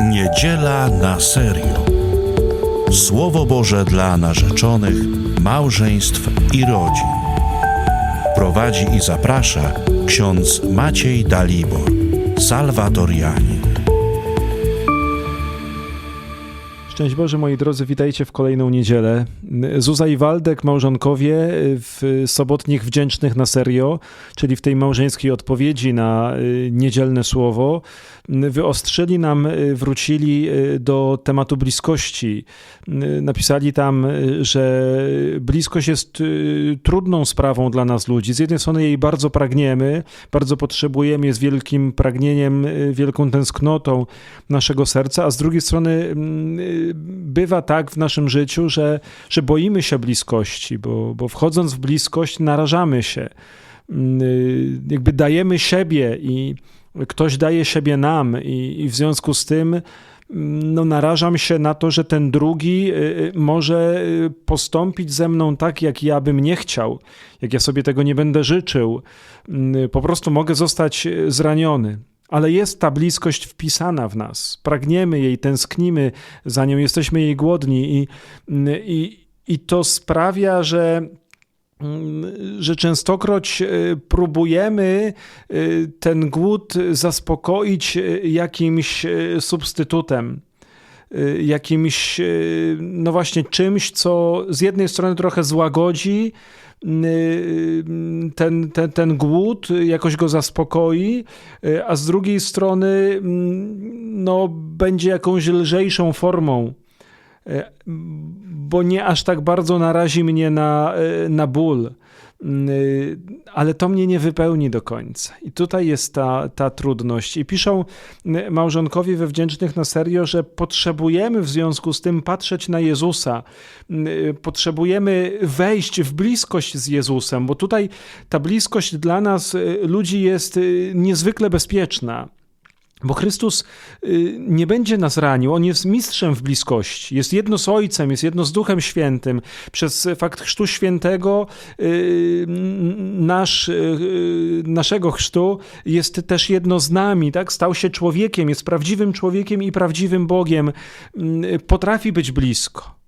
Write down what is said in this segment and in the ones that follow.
Niedziela na serio. Słowo Boże dla narzeczonych, małżeństw i rodzin. Prowadzi i zaprasza ksiądz Maciej Dalibor, salwatorianin. Szczęść Boże, moi drodzy, witajcie w kolejną niedzielę. Zuza i Waldek, małżonkowie, w sobotnich wdzięcznych na serio, czyli w tej małżeńskiej odpowiedzi na y, niedzielne słowo, wyostrzyli nam, y, wrócili y, do tematu bliskości. Napisali tam, że bliskość jest trudną sprawą dla nas ludzi. Z jednej strony jej bardzo pragniemy, bardzo potrzebujemy, jest wielkim pragnieniem, wielką tęsknotą naszego serca, a z drugiej strony bywa tak w naszym życiu, że, że boimy się bliskości, bo, bo wchodząc w bliskość narażamy się. Jakby dajemy siebie i ktoś daje siebie nam, i, i w związku z tym no, narażam się na to, że ten drugi y, y, może y, postąpić ze mną tak, jak ja bym nie chciał, jak ja sobie tego nie będę życzył. Po prostu mogę zostać zraniony ale jest ta bliskość wpisana w nas. Pragniemy jej, tęsknimy za nią, jesteśmy jej głodni i, i, i to sprawia, że że częstokroć e, próbujemy e, ten głód zaspokoić e, jakimś substytutem, jakimś, no właśnie, czymś, co z jednej strony trochę złagodzi ten, ten, ten głód, jakoś go zaspokoi, a z drugiej strony no, będzie jakąś lżejszą formą bo nie aż tak bardzo narazi mnie na, na ból. Ale to mnie nie wypełni do końca. I tutaj jest ta, ta trudność. I piszą małżonkowie we wdzięcznych na serio, że potrzebujemy w związku z tym patrzeć na Jezusa. Potrzebujemy wejść w bliskość z Jezusem, bo tutaj ta bliskość dla nas, ludzi, jest niezwykle bezpieczna. Bo Chrystus y, nie będzie nas ranił, On jest mistrzem w bliskości, jest jedno z Ojcem, jest jedno z Duchem Świętym. Przez fakt chrztu świętego y, nasz, y, naszego chrztu jest też jedno z nami, tak? stał się człowiekiem, jest prawdziwym człowiekiem i prawdziwym Bogiem, potrafi być blisko.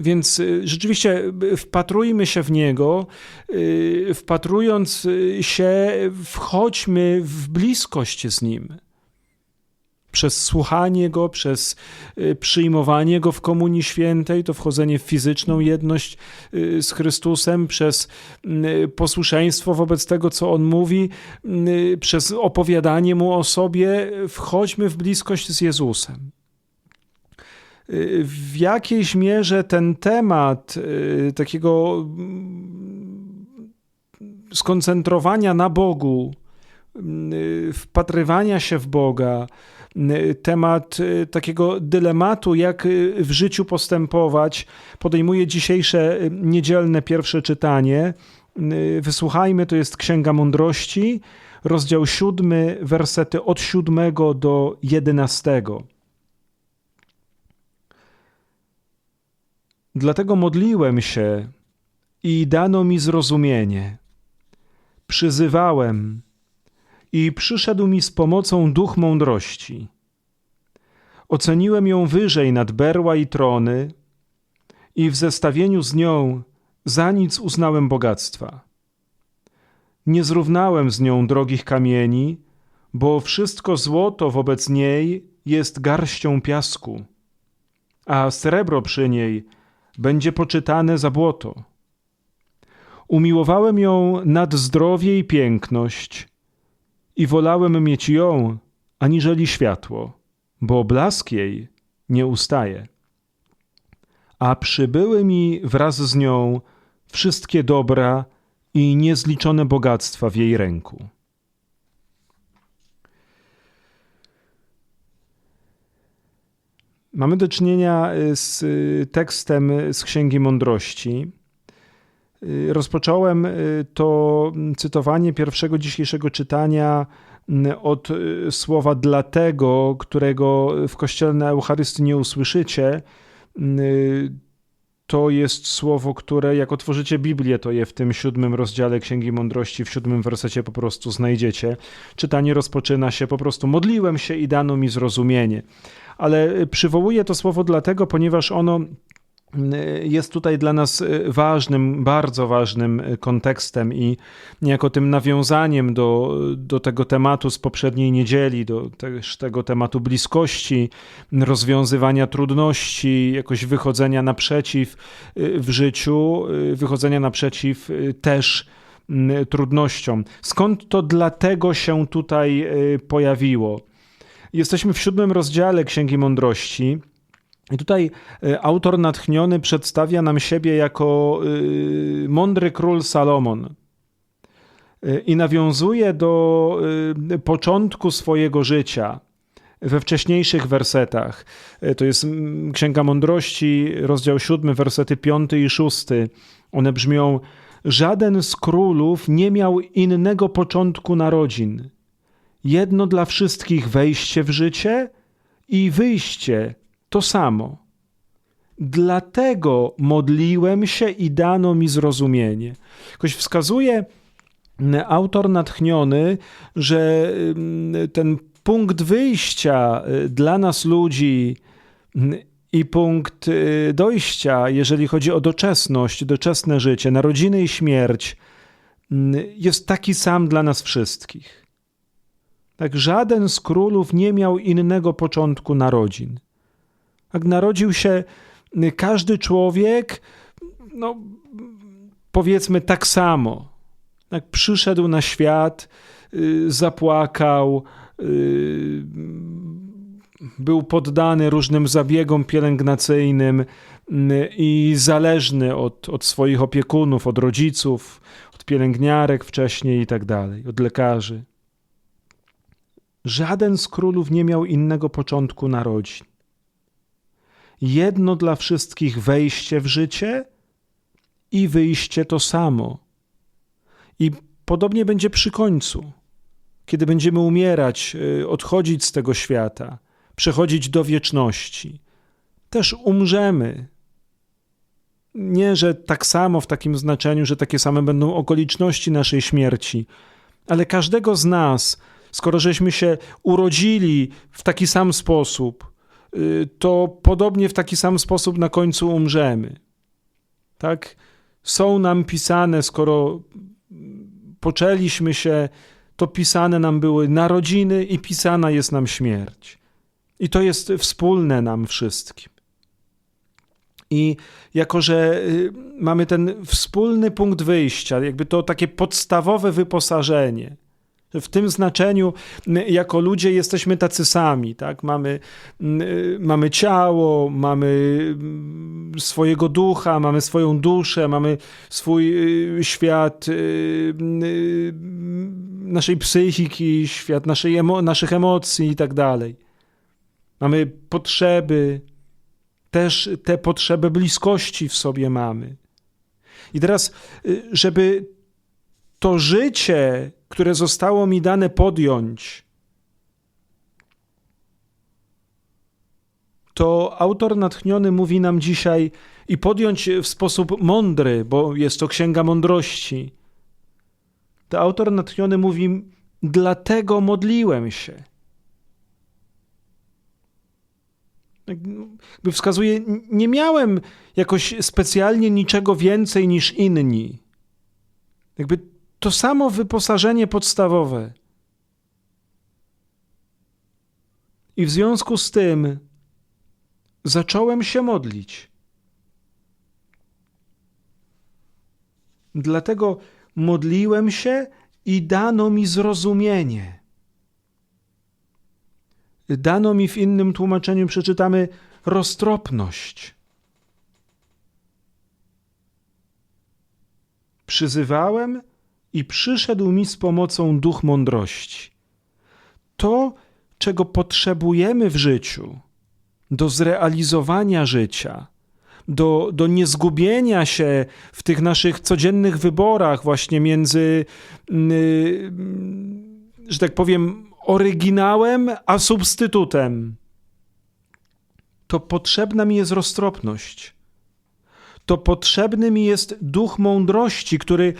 Więc y, rzeczywiście y, wpatrujmy się w Niego, y, wpatrując się, wchodźmy w bliskość z Nim. Przez słuchanie Go, przez przyjmowanie Go w Komunii Świętej, to wchodzenie w fizyczną jedność z Chrystusem, przez posłuszeństwo wobec tego, co On mówi, przez opowiadanie Mu o sobie, wchodźmy w bliskość z Jezusem w jakiejś mierze ten temat y, takiego mm, skoncentrowania na Bogu, y, wpatrywania się w Boga, y, temat takiego dylematu, jak w życiu postępować, podejmuje dzisiejsze niedzielne pierwsze czytanie. Wysłuchajmy, to jest Księga Mądrości, rozdział siódmy, wersety od siódmego do jedenastego. Dlatego modliłem się i dano mi zrozumienie. Przyzywałem i przyszedł mi z pomocą duch mądrości. Oceniłem ją wyżej nad berła i trony i w zestawieniu z nią za nic uznałem bogactwa. Nie zrównałem z nią drogich kamieni, bo wszystko złoto wobec niej jest garścią piasku, a srebro przy niej – będzie poczytane za błoto. Umiłowałem ją nad zdrowie i piękność i wolałem mieć ją aniżeli światło, bo blask jej nie ustaje. A przybyły mi wraz z nią wszystkie dobra i niezliczone bogactwa w jej ręku. Mamy do czynienia y, z y, tekstem z Księgi Mądrości. Y, rozpocząłem to cytowanie pierwszego dzisiejszego czytania od słowa dlatego, którego w kościele na Eucharystii nie usłyszycie. To jest słowo, które jak otworzycie Biblię, to je w tym siódmym rozdziale Księgi Mądrości, w siódmym wersecie po prostu znajdziecie. Czytanie rozpoczyna się po prostu modliłem się i dano mi zrozumienie. Ale przywołuję to słowo dlatego, ponieważ ono jest tutaj dla nas ważnym, bardzo ważnym kontekstem i niejako tym nawiązaniem do, do tego tematu z poprzedniej niedzieli, do też tego tematu bliskości, rozwiązywania trudności, jakoś wychodzenia naprzeciw w życiu, wychodzenia naprzeciw też trudnościom. Skąd to dlatego się tutaj pojawiło? Jesteśmy w siódmym rozdziale Księgi Mądrości. I tutaj e, autor natchniony przedstawia nam siebie jako y, mądry król Salomon y, i nawiązuje do początku swojego życia we wcześniejszych wersetach. To jest Księga Mądrości, rozdział 7, wersety 5 i 6. One brzmią: Żaden z królów nie miał innego początku narodzin. Jedno dla wszystkich wejście w życie i wyjście to samo. Dlatego modliłem się i dano mi zrozumienie. Jakoś wskazuje autor natchniony, że ten punkt wyjścia y, dla nas ludzi i punkt y, dojścia, jeżeli chodzi o doczesność, doczesne życie, narodziny i śmierć, jest taki sam dla nas wszystkich. Tak żaden z królów nie miał innego początku narodzin. Jak narodził się każdy człowiek, no powiedzmy tak samo. Jak przyszedł na świat, y, zapłakał, y, był poddany różnym zabiegom pielęgnacyjnym y, i zależny od, od swoich opiekunów, od rodziców, od pielęgniarek wcześniej i tak dalej, od lekarzy. Żaden z królów nie miał innego początku narodzin jedno dla wszystkich wejście w życie i wyjście to samo. I podobnie będzie przy końcu, kiedy będziemy umierać, y, odchodzić z tego świata, przechodzić do wieczności. Też umrzemy. Nie, że tak samo w takim znaczeniu, że takie same będą okoliczności naszej śmierci, ale każdego z nas, skoro żeśmy się urodzili w taki sam sposób, to podobnie w taki sam sposób na końcu umrzemy. Tak? Są nam pisane, skoro poczęliśmy się, to pisane nam były narodziny i pisana jest nam śmierć. I to jest wspólne nam wszystkim. I jako, że y, mamy ten wspólny punkt wyjścia, jakby to takie podstawowe wyposażenie, w tym znaczeniu, jako ludzie, jesteśmy tacy sami. Tak? Mamy, mamy ciało, mamy swojego ducha, mamy swoją duszę, mamy swój y, świat y, y, naszej psychiki, świat naszej emo naszych emocji i tak dalej. Mamy potrzeby, też te potrzeby bliskości w sobie mamy. I teraz, żeby to życie, które zostało mi dane podjąć, to autor natchniony mówi nam dzisiaj i podjąć w sposób mądry, bo jest to księga mądrości. To autor natchniony mówi: Dlatego modliłem się. Jakby wskazuje, nie miałem jakoś specjalnie niczego więcej niż inni. Jakby to samo wyposażenie podstawowe. I w związku z tym zacząłem się modlić. Dlatego modliłem się i dano mi zrozumienie. Dano mi w innym tłumaczeniu, przeczytamy, roztropność. Przyzywałem i przyszedł mi z pomocą duch mądrości. To, czego potrzebujemy w życiu, do zrealizowania życia, do, do niezgubienia się w tych naszych codziennych wyborach, właśnie między, yy, że tak powiem, oryginałem a substytutem, to potrzebna mi jest roztropność. To potrzebny mi jest duch mądrości, który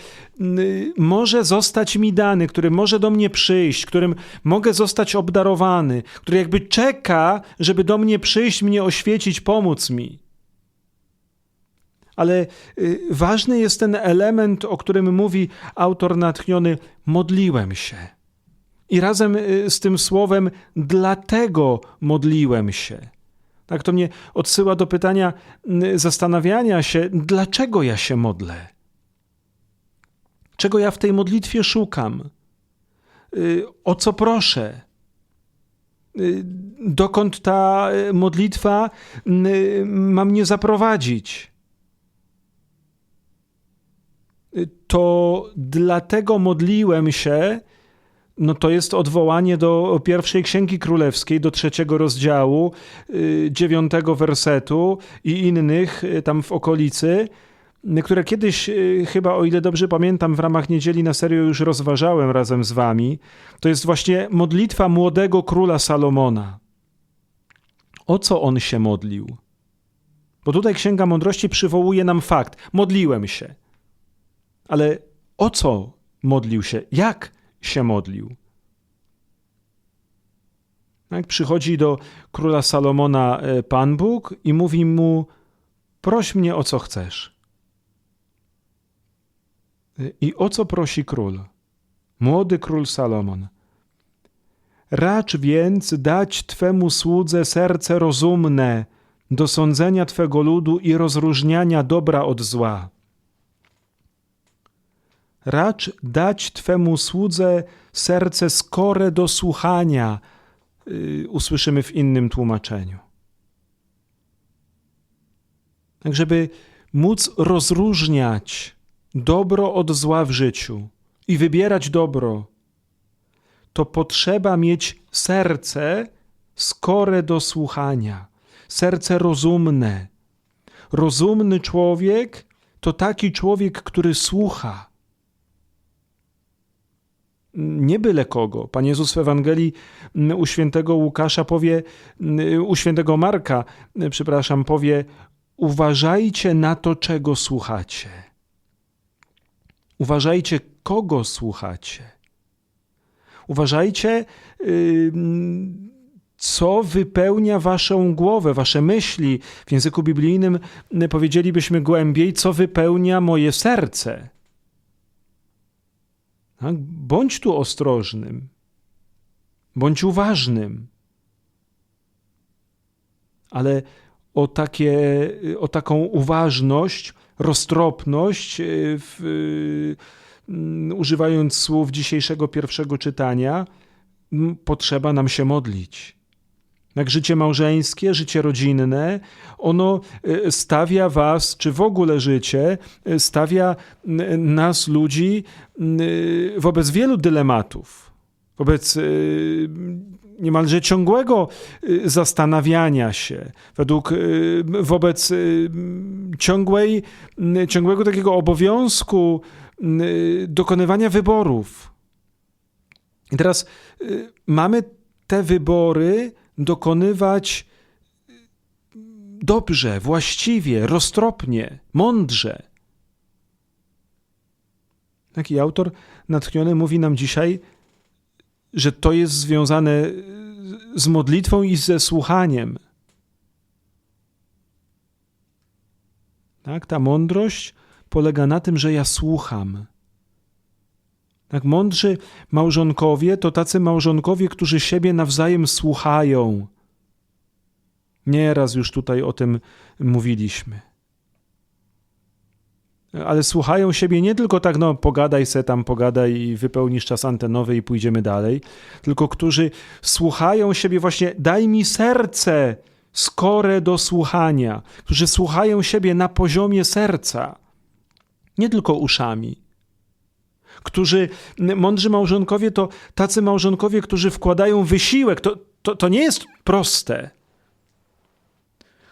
może zostać mi dany, który może do mnie przyjść, którym mogę zostać obdarowany, który jakby czeka, żeby do mnie przyjść, mnie oświecić, pomóc mi. Ale y, ważny jest ten element, o którym mówi autor natchniony: modliłem się. I razem y, z tym słowem, dlatego modliłem się. Tak to mnie odsyła do pytania, zastanawiania się, dlaczego ja się modlę? Czego ja w tej modlitwie szukam? Y, O co proszę? Y, Dokąd ta y, modlitwa ma mnie zaprowadzić? To dlatego modliłem się, no to jest odwołanie do pierwszej księgi królewskiej, do trzeciego rozdziału, y, dziewiątego wersetu i innych y, tam w okolicy, y, które kiedyś, chyba o ile dobrze pamiętam, w ramach niedzieli na serio już rozważałem razem z wami. To jest właśnie modlitwa młodego króla Salomona. O co on się modlił? Bo tutaj Księga Mądrości przywołuje nam fakt: modliłem się. Ale o co modlił się? Jak się modlił? Jak przychodzi do króla Salomona e, Pan Bóg i mówi mu: Proś mnie o co chcesz. E, I o co prosi król? Młody król Salomon. Racz więc dać Twemu słudze serce rozumne do sądzenia Twego ludu i rozróżniania dobra od zła. Racz dać Twemu słudze serce skore do słuchania, yy, usłyszymy w innym tłumaczeniu. Tak, żeby móc rozróżniać dobro od zła w życiu i wybierać dobro, to potrzeba mieć serce skore do słuchania, serce rozumne. Rozumny człowiek to taki człowiek, który słucha. Nie byle kogo. Pan Jezus w Ewangelii u świętego Łukasza powie, u świętego Marka, przepraszam, powie: Uważajcie na to, czego słuchacie. Uważajcie, kogo słuchacie. Uważajcie, co wypełnia waszą głowę, wasze myśli. W języku biblijnym powiedzielibyśmy głębiej, co wypełnia moje serce. Tak? Bądź tu ostrożnym, bądź uważnym. Ale o, takie, o taką uważność, roztropność, w, używając słów dzisiejszego pierwszego czytania, potrzeba nam się modlić. Jak życie małżeńskie, życie rodzinne, ono stawia was, czy w ogóle życie, stawia nas, ludzi, wobec wielu dylematów, wobec niemalże ciągłego zastanawiania się, według, wobec ciągłej, ciągłego takiego obowiązku dokonywania wyborów. I teraz mamy te wybory dokonywać dobrze, właściwie, roztropnie, mądrze. Taki autor natchniony mówi nam dzisiaj, że to jest związane z modlitwą i ze słuchaniem. Tak, ta mądrość polega na tym, że ja słucham. Tak, mądrzy małżonkowie to tacy małżonkowie, którzy siebie nawzajem słuchają. Nieraz już tutaj o tym mówiliśmy. Ale słuchają siebie nie tylko tak, no pogadaj se tam, pogadaj i wypełnisz czas antenowy i pójdziemy dalej, tylko którzy słuchają siebie właśnie, daj mi serce skore do słuchania, którzy słuchają siebie na poziomie serca, nie tylko uszami którzy, mądrzy małżonkowie, to tacy małżonkowie, którzy wkładają wysiłek. To, to, to nie jest proste.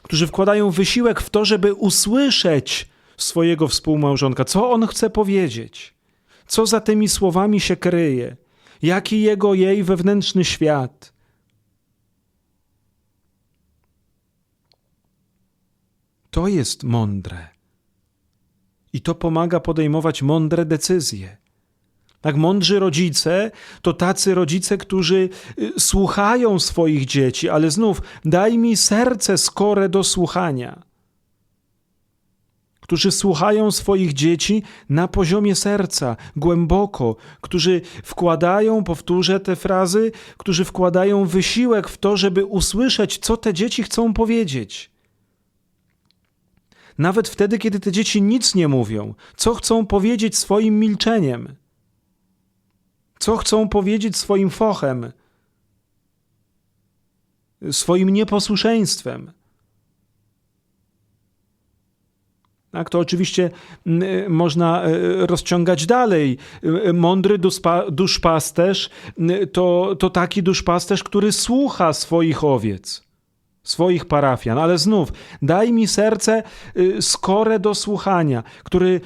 Którzy wkładają wysiłek w to, żeby usłyszeć swojego współmałżonka, co on chce powiedzieć, co za tymi słowami się kryje, jaki jego, jej wewnętrzny świat. To jest mądre. I to pomaga podejmować mądre decyzje. Tak, mądrzy rodzice to tacy rodzice, którzy y, słuchają swoich dzieci, ale znów daj mi serce skore do słuchania. Którzy słuchają swoich dzieci na poziomie serca, głęboko, którzy wkładają, powtórzę te frazy, którzy wkładają wysiłek w to, żeby usłyszeć, co te dzieci chcą powiedzieć. Nawet wtedy, kiedy te dzieci nic nie mówią, co chcą powiedzieć swoim milczeniem. Co chcą powiedzieć swoim fochem, swoim nieposłuszeństwem? Tak, to oczywiście mm, można e, rozciągać dalej. E, Mądry duszpa- duszpasterz to, to taki duszpasterz, który słucha swoich owiec, swoich parafian, ale znów daj mi serce y, skore do słuchania, który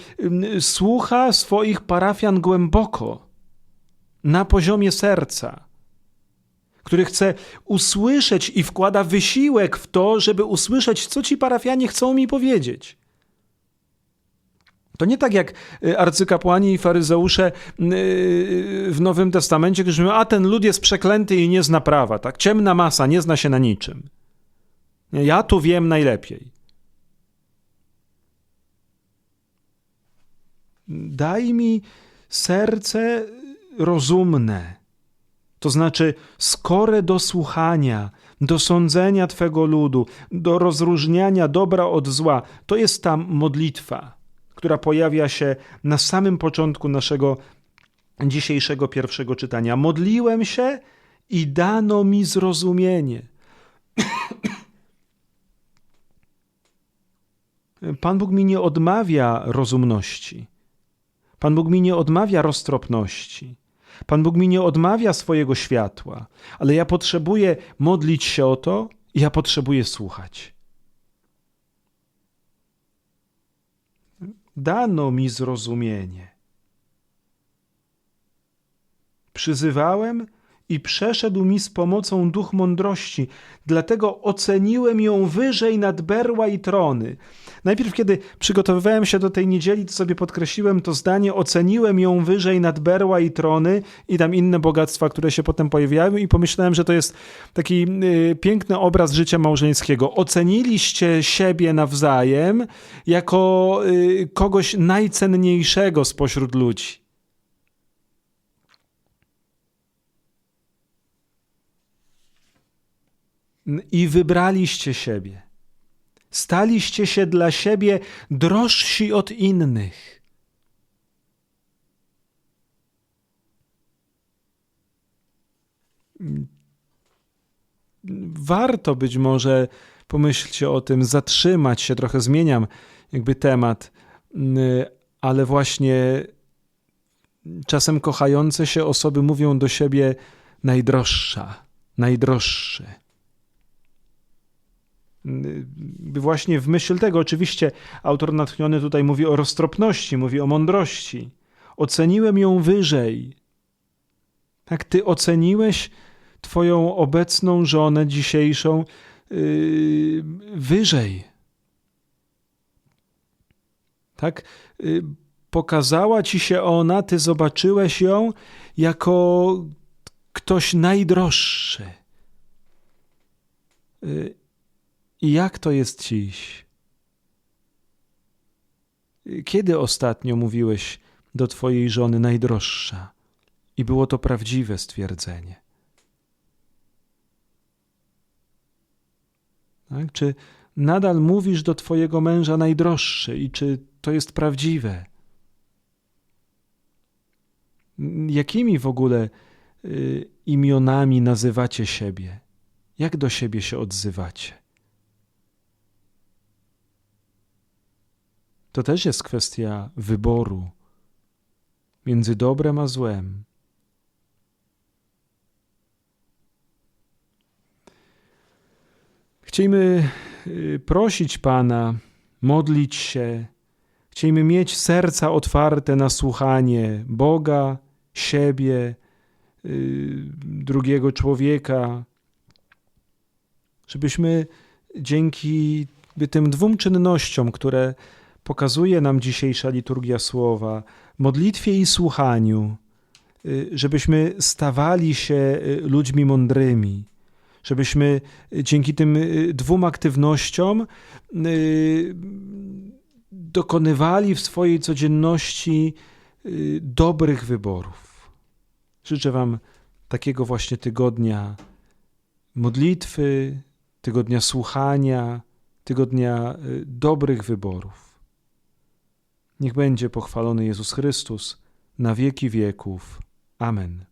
słucha swoich parafian głęboko na poziomie serca, który chce usłyszeć i wkłada wysiłek w to, żeby usłyszeć, co ci parafianie chcą mi powiedzieć. To nie tak jak y, arcykapłani i faryzeusze y, w Nowym Testamencie, którzy mówią, a ten lud jest przeklęty i nie zna prawa, tak? Ciemna masa, nie zna się na niczym. Ja tu wiem najlepiej. Daj mi serce rozumne, to znaczy skore do słuchania, do sądzenia Twego ludu, do rozróżniania dobra od zła. To jest ta modlitwa, która pojawia się na samym początku naszego dzisiejszego pierwszego czytania. Modliłem się i dano mi zrozumienie. Pan Bóg mi nie odmawia rozumności. Pan Bóg mi nie odmawia roztropności. Pan Bóg mi nie odmawia swojego światła, ale ja potrzebuję modlić się o to ja potrzebuję słuchać. Dano mi zrozumienie. Przyzywałem i przeszedł mi z pomocą duch mądrości, dlatego oceniłem ją wyżej nad berła i trony. Najpierw, kiedy przygotowywałem się do tej niedzieli, to sobie podkreśliłem to zdanie, oceniłem ją wyżej nad berła i trony i tam inne bogactwa, które się potem pojawiały i pomyślałem, że to jest taki y, piękny obraz życia małżeńskiego. Oceniliście siebie nawzajem jako y, kogoś najcenniejszego spośród ludzi. I wybraliście siebie. Staliście się dla siebie drożsi od innych. Warto być może pomyślcie o tym, zatrzymać się, trochę zmieniam jakby temat, ale właśnie czasem kochające się osoby mówią do siebie najdroższa, najdroższy właśnie w myśl tego, oczywiście autor natchniony tutaj mówi o roztropności, mówi o mądrości. Oceniłem ją wyżej. Tak, ty oceniłeś Twoją obecną żonę dzisiejszą yy, wyżej. Tak, yy, pokazała ci się ona, ty zobaczyłeś ją jako ktoś najdroższy. Yy, i jak to jest dziś? Kiedy ostatnio mówiłeś do Twojej żony najdroższa i było to prawdziwe stwierdzenie? Tak? Czy nadal mówisz do Twojego męża najdroższy i czy to jest prawdziwe? Jakimi w ogóle y, imionami nazywacie siebie? Jak do siebie się odzywacie? To też jest kwestia wyboru między dobrem a złem. Chcielibyśmy y, prosić Pana, modlić się, chcielibyśmy mieć serca otwarte na słuchanie Boga, siebie, y, drugiego człowieka, żebyśmy dzięki tym dwóm czynnościom, które pokazuje nam dzisiejsza liturgia słowa, modlitwie i słuchaniu, y, żebyśmy stawali się y, ludźmi mądrymi, żebyśmy y, dzięki tym dwóm aktywnościom dokonywali w swojej codzienności dobrych wyborów. Życzę Wam takiego właśnie tygodnia modlitwy, tygodnia słuchania, tygodnia dobrych wyborów. Niech będzie pochwalony Jezus Chrystus na wieki wieków. Amen.